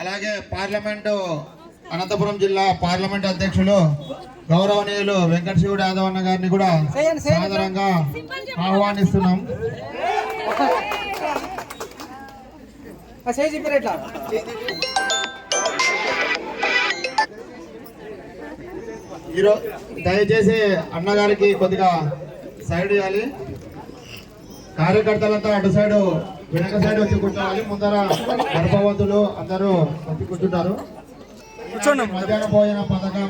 అలాగే పార్లమెంటు అనంతపురం జిల్లా పార్లమెంట్ అధ్యక్షులు గౌరవనీయులు వెంకట శివుడు యాదవ్ అన్న గారిని కూడా సాదరంగా ఆహ్వానిస్తున్నాం. ఈరోజు దయచేసి అన్నగారికి కొద్దిగా సైడ్ ఇవ్వాలి కార్యకర్తలంతా అటు సైడ్ వెనక సైడ్ వచ్చి కూర్చోవాలి ముందర గర్భవతులు అందరూ వచ్చి కూర్చుంటారు. మధ్యాహ్న భోజన పథకం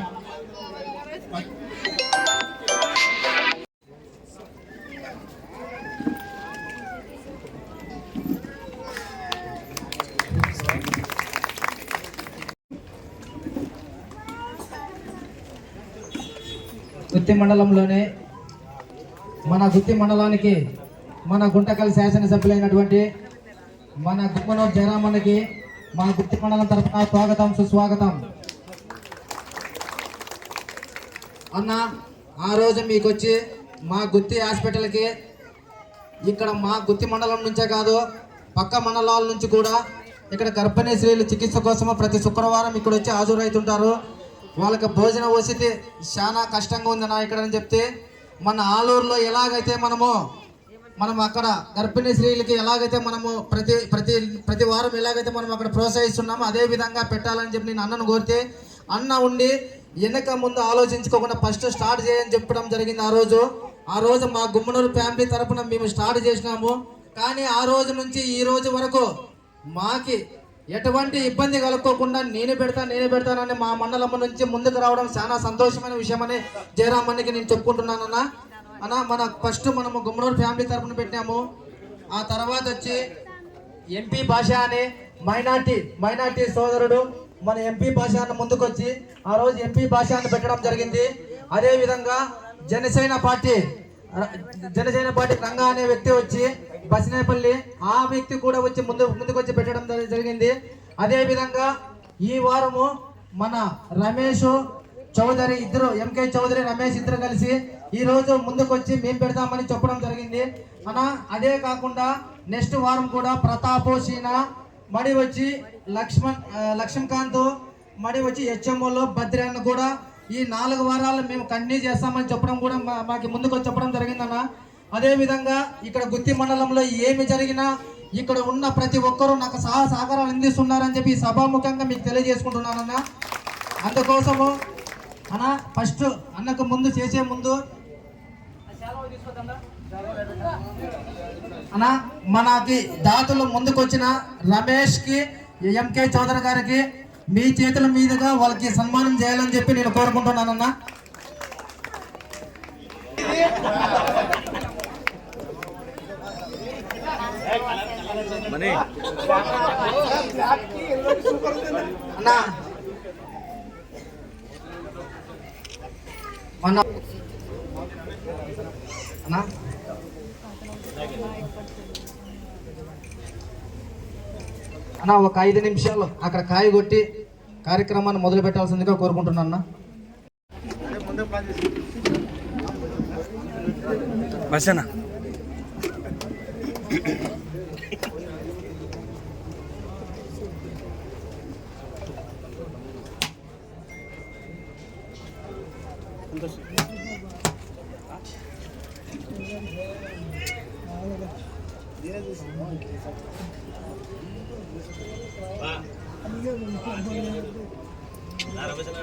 గుత్తి మండలంలోనే మన గుత్తి మండలానికి మన గుంటకల్ శాసనసభ్యులైనటువంటి మన గుమ్మనూరు జయరామన్నకి మా గుత్తి మండలం తరఫున స్వాగతం సుస్వాగతం. అన్న ఆ రోజు మీకు వచ్చి మా గుత్తి హాస్పిటల్కి ఇక్కడ మా గుత్తి మండలం నుంచే కాదు పక్క మండలాల నుంచి కూడా ఇక్కడ గర్భిణీ స్త్రీలు చికిత్స కోసము ప్రతి శుక్రవారం ఇక్కడ వచ్చి హాజరవుతుంటారు. వాళ్ళకి భోజన వసతి చాలా కష్టంగా ఉందన్న ఇక్కడ అని చెప్తే మన ఆలూరులో ఎలాగైతే మనము మనం అక్కడ గర్భిణీ స్త్రీలకి ఎలాగైతే మనము ప్రతి ప్రతి ప్రతి వారం ఎలాగైతే మనం అక్కడ ప్రోత్సహిస్తున్నామో అదే విధంగా పెట్టాలని చెప్పి నేను అన్నను కోరితే అన్న ఉండి వెనక ముందు ఆలోచించుకోకుండా ఫస్ట్ స్టార్ట్ చేయని చెప్పడం జరిగింది ఆ రోజు. ఆ రోజు మా గుమ్మనూరు ఫ్యామిలీ తరపున మేము స్టార్ట్ చేసినాము. కానీ ఆ రోజు నుంచి ఈ రోజు వరకు మాకి ఎటువంటి ఇబ్బంది కలుక్కోకుండా నేను పెడతా నేనే పెడతానని మా మండలం నుంచి ముందుకు రావడం చాలా సంతోషమైన విషయమని జయరామన్నికి నేను చెప్పుకుంటున్నానన్నా. అన్న మన ఫస్ట్ మనము గుమ్మనూరు ఫ్యామిలీ తరపున పెట్టినాము. ఆ తర్వాత వచ్చి ఎంపీ భాష అనే మైనార్టీ మైనార్టీ సోదరుడు మన ఎంపీ భాష అన్న ముందుకొచ్చి ఆ రోజు ఎంపీ భాష పెట్టడం జరిగింది. అదే విధంగా జనసేన పార్టీ జనసేన పార్టీ రంగా అనే వ్యక్తి వచ్చి బసినేపల్లి ఆ వ్యక్తి కూడా వచ్చి ముందు ముందుకొచ్చి పెట్టడం జరిగింది. అదేవిధంగా ఈ వారము మన రమేష్ చౌదరి ఇద్దరు ఎంకే చౌదరి రమేష్ ఇద్దరు కలిసి ఈ రోజు ముందుకొచ్చి మేము పెడతామని చెప్పడం జరిగింది. అన్న అదే కాకుండా నెక్స్ట్ వారం కూడా ప్రతాప్ సీనా మడి వచ్చి లక్ష్మణ్ లక్ష్మీకాంత్ మడి వచ్చి హెచ్ఎంఓలో బద్రి అన్న కూడా ఈ నాలుగు వారాలు మేము కంటిన్యూ చేస్తామని చెప్పడం కూడా మా- మాకు ముందుకు చెప్పడం జరిగిందన్న. అదేవిధంగా ఇక్కడ గుత్తి మండలంలో ఏమి జరిగినా ఇక్కడ ఉన్న ప్రతి ఒక్కరూ నాకు సహా సహకారాలు అందిస్తున్నారని చెప్పి సభాముఖంగా మీకు తెలియజేసుకుంటున్నానన్న. అందుకోసము అన్న ఫస్ట్ అన్నకు ముందు చేసే ముందు అన్న మనకి దాతలు ముందుకొచ్చిన రమేష్కి ఎంకే చౌదరి గారికి మీ చేతుల మీదుగా వాళ్ళకి సన్మానం చేయాలని చెప్పి నేను కోరుకుంటున్నానన్న అన్న మన అన్నా? అన్న ఒక ఐదు నిమిషాలు అక్కడ కాయ కొట్టి కార్యక్రమాన్ని మొదలు పెట్టాల్సిందిగా కోరుకుంటున్నా అన్న. బసనా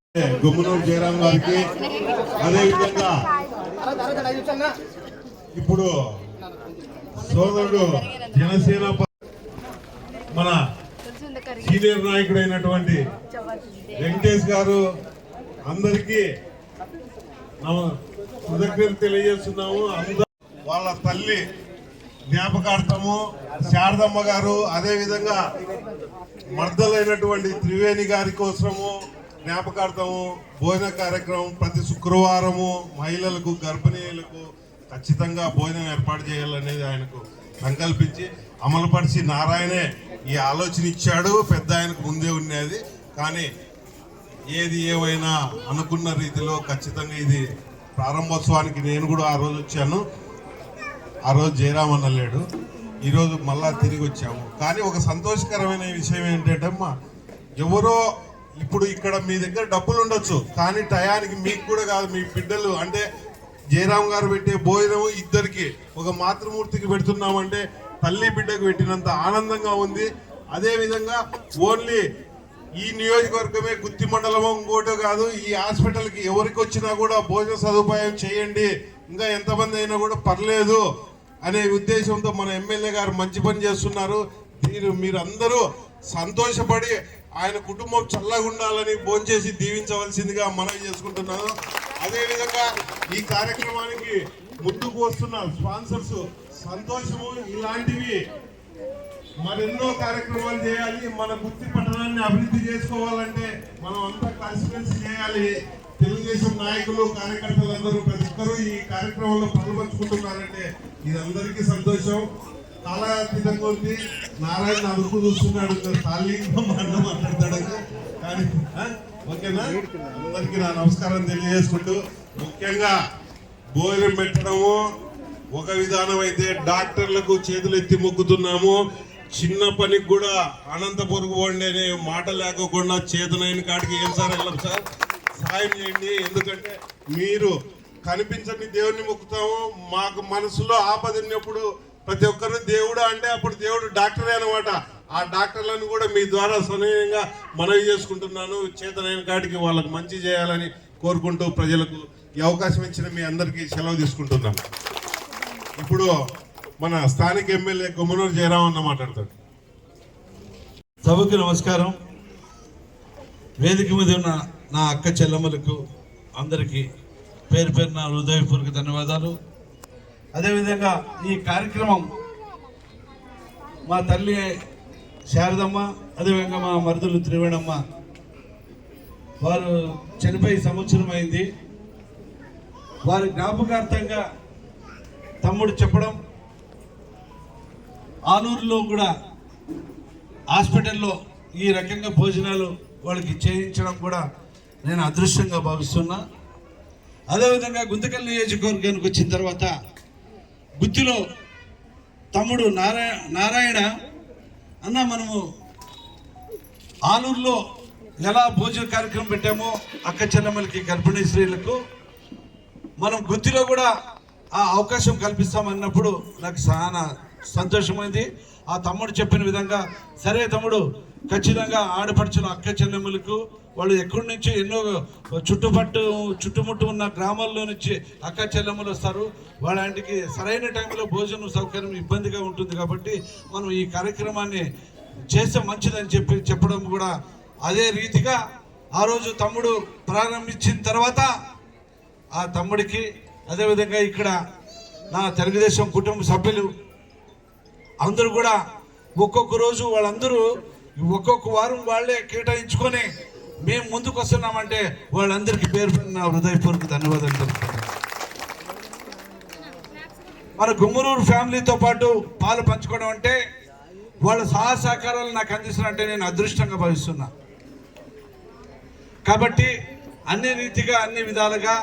గుమ్మనూరు జయరాం గారికి అదేవిధంగా ఇప్పుడు సోదరుడు జనసేన ప- మన సీనియర్ నాయకుడైనటువంటి వెంకటేష్ గారు అందరికీ కృతజ్ఞత తెలియజేస్తున్నాము. అందరూ వాళ్ళ తల్లి జ్ఞాపకార్థము శారదమ్మ గారు అదేవిధంగా మర్దలైనటువంటి త్రివేణి గారి కోసము జ్ఞాపకార్థము భోజన కార్యక్రమం ప్రతి శుక్రవారము మహిళలకు గర్భిణీయులకు ఖచ్చితంగా భోజనం ఏర్పాటు చేయాలనేది ఆయనకు సంకల్పించి అమలుపరిచి నారాయణే ఈ ఆలోచన ఇచ్చాడు పెద్ద ఆయనకు ముందే ఉండేది కానీ ఏది ఏమైనా అనుకున్న రీతిలో ఖచ్చితంగా ఇది ప్రారంభోత్సవానికి నేను కూడా ఆ రోజు వచ్చాను. ఆ రోజు జయరామ్ లేడు. ఈరోజు మళ్ళా తిరిగి వచ్చాము. కానీ ఒక సంతోషకరమైన విషయం ఏంటంటే అమ్మా ఎవరో ఇప్పుడు ఇక్కడ మీ దగ్గర డబ్బులు ఉండొచ్చు కానీ టయానికి మీకు కూడా కాదు మీ బిడ్డలు. అంటే జయరామ్ గారు పెట్టే భోజనం ఇద్దరికి. ఒక మాతృమూర్తికి పెడుతున్నామంటే తల్లి బిడ్డకు పెట్టినంత ఆనందంగా ఉంది. అదే విధంగా ఓన్లీ ఈ నియోజకవర్గమే గుత్తి మండలం ఇంకోటో కాదు ఈ హాస్పిటల్కి ఎవరికి వచ్చినా కూడా భోజన సదుపాయం చేయండి. ఇంకా ఎంతమంది అయినా కూడా పర్లేదు అనే ఉద్దేశంతో మన ఎమ్మెల్యే గారు మంచి పని చేస్తున్నారు. మీరు మీరందరూ సంతోషపడి ఆయన కుటుంబం చల్లగా ఉండాలని భోంచేసి దీవించవలసిందిగా మనవి చేసుకుంటున్నాను. అదేవిధంగా ఈ కార్యక్రమానికి ముందుకు వస్తున్న స్పాన్సర్స్ సంతోషము ఇలాంటివి మరెన్నో కార్యక్రమాలు చేయాలి. మన గుత్తి పట్టణాన్ని అభివృద్ధి చేసుకోవాలంటే మనం అంతా కలిసిమెలిసి చేయాలి. తెలుగుదేశం నాయకులు కార్యకర్తలు అందరూ ప్రతి ఒక్కరూ ఈ కార్యక్రమంలో పాల్పంచుకుంటున్నారంటే ఇది అందరికీ సంతోషం. కాలాతీతంగా ఉంది. నారాయణ అదుపు చూస్తున్నాడు ఖాళీగా మాట్లాడతాడు కానీ ఓకేనా? అందరికీ నా నమస్కారం తెలియజేసుకుంటూ ముఖ్యంగా భోజనం పెట్టడము ఒక విధానం అయితే డాక్టర్లకు చేతులు ఎత్తి మొక్కుతున్నాము. చిన్న పనికి కూడా అనంతపురం పోండి అనే మాట లేకోకుండా చేతనైన కాడికి ఏం సార్ వెళ్ళం సార్? సాయం చేయండి. ఎందుకంటే మీరు కనిపించని దేవుణ్ణి మొక్కుతాము. మాకు మనసులో ఆపద ఉన్నప్పుడు ప్రతి ఒక్కరు దేవుడు అంటే అప్పుడు దేవుడు డాక్టరే అనమాట ఆ డాక్టర్లను కూడా మీ ద్వారా సనీయంగా మనవి చేసుకుంటున్నాను. చేతనైన కాడికి వాళ్ళకు మంచి చేయాలని కోరుకుంటూ ప్రజలకు ఈ అవకాశం ఇచ్చిన మీ అందరికీ సెలవు తీసుకుంటున్నాను. ఇప్పుడు మన స్థానిక ఎమ్మెల్యే కొమ్మనూరు జయరామన్న మాట్లాడతాడు. సభకు నమస్కారం. వేదిక మీద ఉన్న నా అక్క చెల్లెమ్మలకు అందరికీ పేరు పేరు నా హృదయపూర్వక ధన్యవాదాలు. అదేవిధంగా ఈ కార్యక్రమం మా తల్లి శారదమ్మ అదేవిధంగా మా మరుదులు త్రివేణమ్మ. వారు చనిపోయి సంవత్సరం అయింది. వారి జ్ఞాపకార్థంగా తమ్ముడు చెప్పడం ఆలూరులో కూడా హాస్పిటల్లో ఈ రకంగా భోజనాలు వాళ్ళకి చేయించడం కూడా నేను అదృష్టంగా భావిస్తున్నా. అదేవిధంగా గుంతకల్ నియోజకవర్గానికి వచ్చిన తర్వాత గుత్తిలో తమ్ముడు నారాయణ నారాయణ అన్న మనము ఆలూరులో ఎలా భోజన కార్యక్రమం పెట్టామో అక్క చెల్లెమ్మలకి గర్భిణీ స్త్రీలకు మనం గుత్తిలో కూడా ఆ అవకాశం కల్పిస్తామన్నప్పుడు నాకు చాలా సంతోషమైంది. ఆ తమ్ముడు చెప్పిన విధంగా సరే తమ్ముడు ఖచ్చితంగా ఆడపడుచులు అక్క చెల్లెమ్మలకు వాళ్ళు ఎక్కడి నుంచి ఎన్నో చుట్టుపట్టు చుట్టుముట్టు ఉన్న గ్రామాల్లో నుంచి అక్క చెల్లెమ్మలు వస్తారు. వాళ్ళంటికి సరైన టైంలో భోజనం సౌకర్యం ఇబ్బందిగా ఉంటుంది కాబట్టి మనం ఈ కార్యక్రమాన్ని చేస్తే మంచిదని చెప్పి చెప్పడం కూడా అదే రీతిగా ఆ రోజు తమ్ముడు ప్రారంభించిన తర్వాత ఆ తమ్ముడికి అదేవిధంగా ఇక్కడ నా తెలుగుదేశం కుటుంబ సభ్యులు అందరూ కూడా ఒక్కొక్క రోజు వాళ్ళందరూ ఒక్కొక్క వారం వాళ్ళే కేటాయించుకొని మేము ముందుకు వస్తున్నామంటే వాళ్ళందరికీ పేరు నా హృదయపూర్వక ధన్యవాదాలు తెలుపుతున్నాను మన గుమ్మరూరు ఫ్యామిలీతో పాటు పాలు పంచుకోవడం అంటే వాళ్ళ సహాయ సహకారాలు నాకు అందిస్తున్నట్టే నేను అదృష్టంగా భావిస్తున్నా. కాబట్టి అన్ని రీతిగా అన్ని విధాలుగా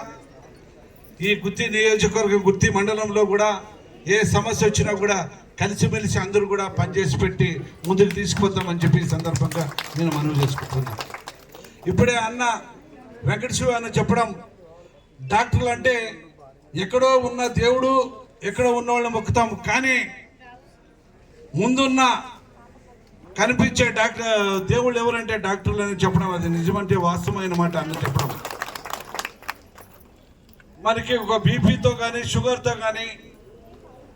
ఈ గుత్తి నియోజకవర్గం గుత్తి మండలంలో కూడా ఏ సమస్య వచ్చినా కూడా కలిసిమెలిసి అందరూ కూడా పనిచేసి పెట్టి ముందుకు తీసుకుపోతామని చెప్పి సందర్భంగా నేను మనవి చేసుకుంటున్నాను ఇప్పుడే అన్న వెంకట శివ అన్న చెప్పడం డాక్టర్లు అంటే ఎక్కడో ఉన్న దేవుడు ఎక్కడో ఉన్న వాళ్ళని మొక్కుతాము కానీ ముందున్న కనిపించే డాక్టర్ దేవుళ్ళు ఎవరంటే డాక్టర్లు అని చెప్పడం అది నిజమంటే వాస్తవమైన మాట అని చెప్పడం. మనకి ఒక బీపీతో కానీ షుగర్తో కానీ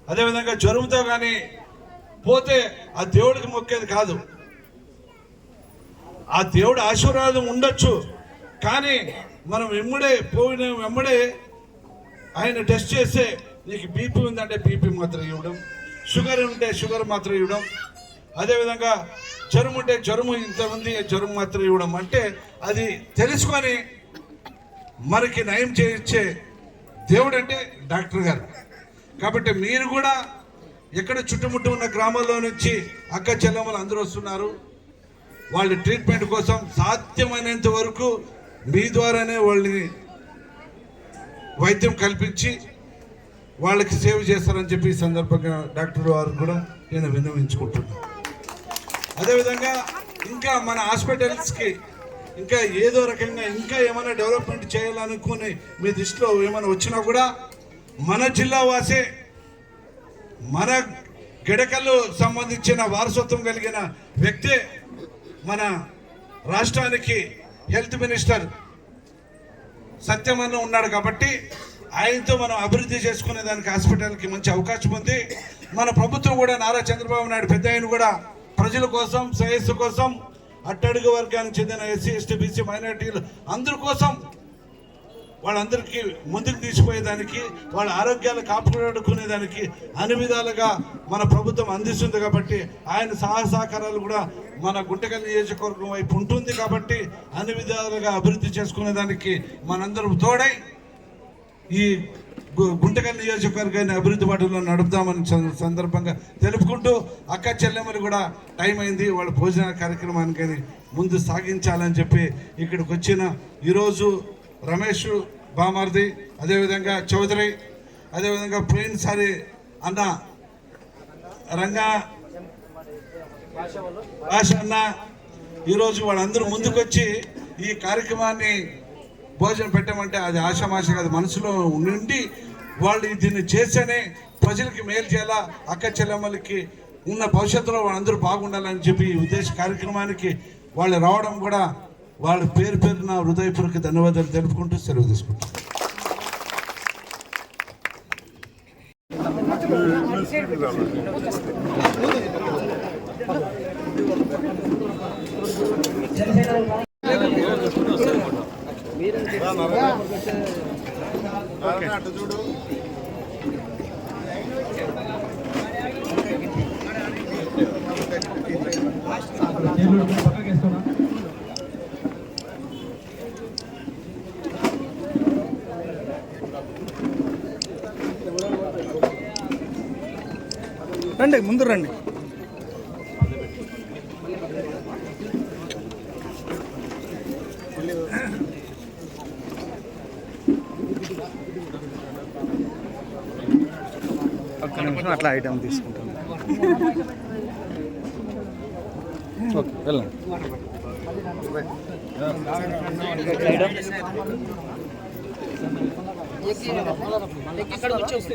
అదేవిధంగా జ్వరంతో కానీ పోతే ఆ దేవుడికి మొక్కేది కాదు. ఆ దేవుడు ఆశీర్వాదం ఉండొచ్చు కానీ మనం వెంబడే పోయిన వెంబడే ఆయన టెస్ట్ చేస్తే నీకు బీపీ ఉందంటే బీపీ మాత్రం ఇవ్వడం షుగర్ ఉంటే షుగర్ మాత్రం ఇవ్వడం అదేవిధంగా జ్వరం ఉంటే జ్వరము ఇంత ఉంది జ్వరం మాత్రం ఇవ్వడం అంటే అది తెలుసుకొని మనకి నయం చేయించే దేవుడు అంటే డాక్టర్ గారు. కాబట్టి మీరు కూడా ఎక్కడ చుట్టుముట్టు ఉన్న గ్రామాల్లో నుంచి అక్క చెల్లెమ్మలు అందరూ వస్తున్నారు. వాళ్ళ ట్రీట్మెంట్ కోసం సాధ్యమైనంత వరకు మీ ద్వారానే వాళ్ళని వైద్యం కల్పించి వాళ్ళకి సేవ చేస్తారని చెప్పి ఈ సందర్భంగా డాక్టర్ వారు కూడా నేను విన్నవించుకుంటున్నాను. అదేవిధంగా ఇంకా మన హాస్పిటల్స్కి ఇంకా ఏదో రకంగా ఇంకా ఏమైనా డెవలప్మెంట్ చేయాలనుకుని మీ దృష్టిలో ఏమైనా వచ్చినా కూడా మన జిల్లా వాసే మన గిడకల్లో సంబంధించిన వారసత్వం కలిగిన వ్యక్తే మన రాష్ట్రానికి హెల్త్ మినిస్టర్ సత్యమన్న ఉన్నాడు కాబట్టి ఆయనతో మనం అభివృద్ధి చేసుకునే దానికి హాస్పిటల్కి మంచి అవకాశం ఉంది. మన ప్రభుత్వం కూడా నారా చంద్రబాబు నాయుడు పెద్ద ఆయన కూడా ప్రజల కోసం శ్రేయస్సు కోసం అట్టడుగు వర్గానికి చెందిన ఎస్సీ ఎస్టీ బీసీ మైనార్టీలు అందరి కోసం వాళ్ళందరికీ ముందుకు తీసుకుపోయేదానికి వాళ్ళ ఆరోగ్యాలు కాపాడుకునేదానికి అన్ని విధాలుగా మన ప్రభుత్వం అందిస్తుంది కాబట్టి ఆయన సహాయ సహకారాలు కూడా మన గుంటకల్ నియోజకవర్గం వైపు ఉంటుంది కాబట్టి అన్ని విధాలుగా అభివృద్ధి చేసుకునేదానికి మనందరం తోడై ఈ గు- గుంటకల్ నియోజకవర్గాన్ని అభివృద్ధి బాటలో నడుపుదామని సందర్భంగా తెలుపుకుంటూ అక్క చెల్లెమ్మలు కూడా టైం అయింది. వాళ్ళ భోజన కార్యక్రమానికి ముందు సాగించాలని చెప్పి ఇక్కడికి వచ్చిన ఈరోజు రమేష్ బామర్ది అదేవిధంగా చౌదరి అదేవిధంగా పోయినసారి అన్న రంగా భాష అన్న ఈరోజు వాళ్ళందరూ ముందుకొచ్చి ఈ కార్యక్రమాన్ని భోజనం పెట్టమంటే అది ఆషామాష కాదు మనసులో నుండి వాళ్ళు దీన్ని చేస్తేనే ప్రజలకి మేలు చేయాలా అక్క చెల్లెమ్మలకి ఉన్న భవిష్యత్తులో వాళ్ళందరూ బాగుండాలని చెప్పి ఈ ఉద్దేశ కార్యక్రమానికి వాళ్ళు రావడం కూడా వాళ్ళ పేరు పేరు నా హృదయపూర్వక ధన్యవాదాలు తెలుపుకుంటూ సెలవు తీసుకుంటాం రండి ముందు రండి. ఒక్క నిమిషం అట్లా ఐటమ్ తీసుకుంటాను. ఓకే వెళ్ళండి. అక్కడ వచ్చి వస్తే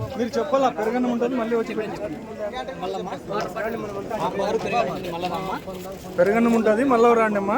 మీరు చెప్పాలా పెరుగన్నం ఉంటుంది మళ్ళీ వచ్చి పెట్టించుకోండి ఉంటుంది మళ్ళీ రండి అమ్మా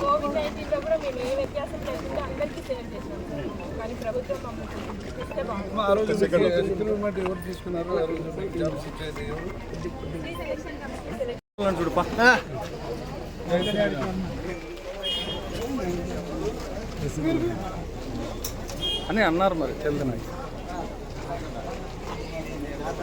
కోవిడ్ నైన్టీన్లో కూడా మేము ఏ వ్యత్యాసం లేకుండా అందరికీ సేవ్ చేసాం కానీ ప్రభుత్వం మమ్మల్ని చూస్తే బాగుంది ఎవరు తీసుకున్నారు ఆ రోజు జాబ్స్ ఇచ్చేది ఎవరు? ఫ్రీ సెలెక్షన్ కమిటీ సెలెక్షన్ చూడుపా అని అన్నారు మరి తెలియదు నాకు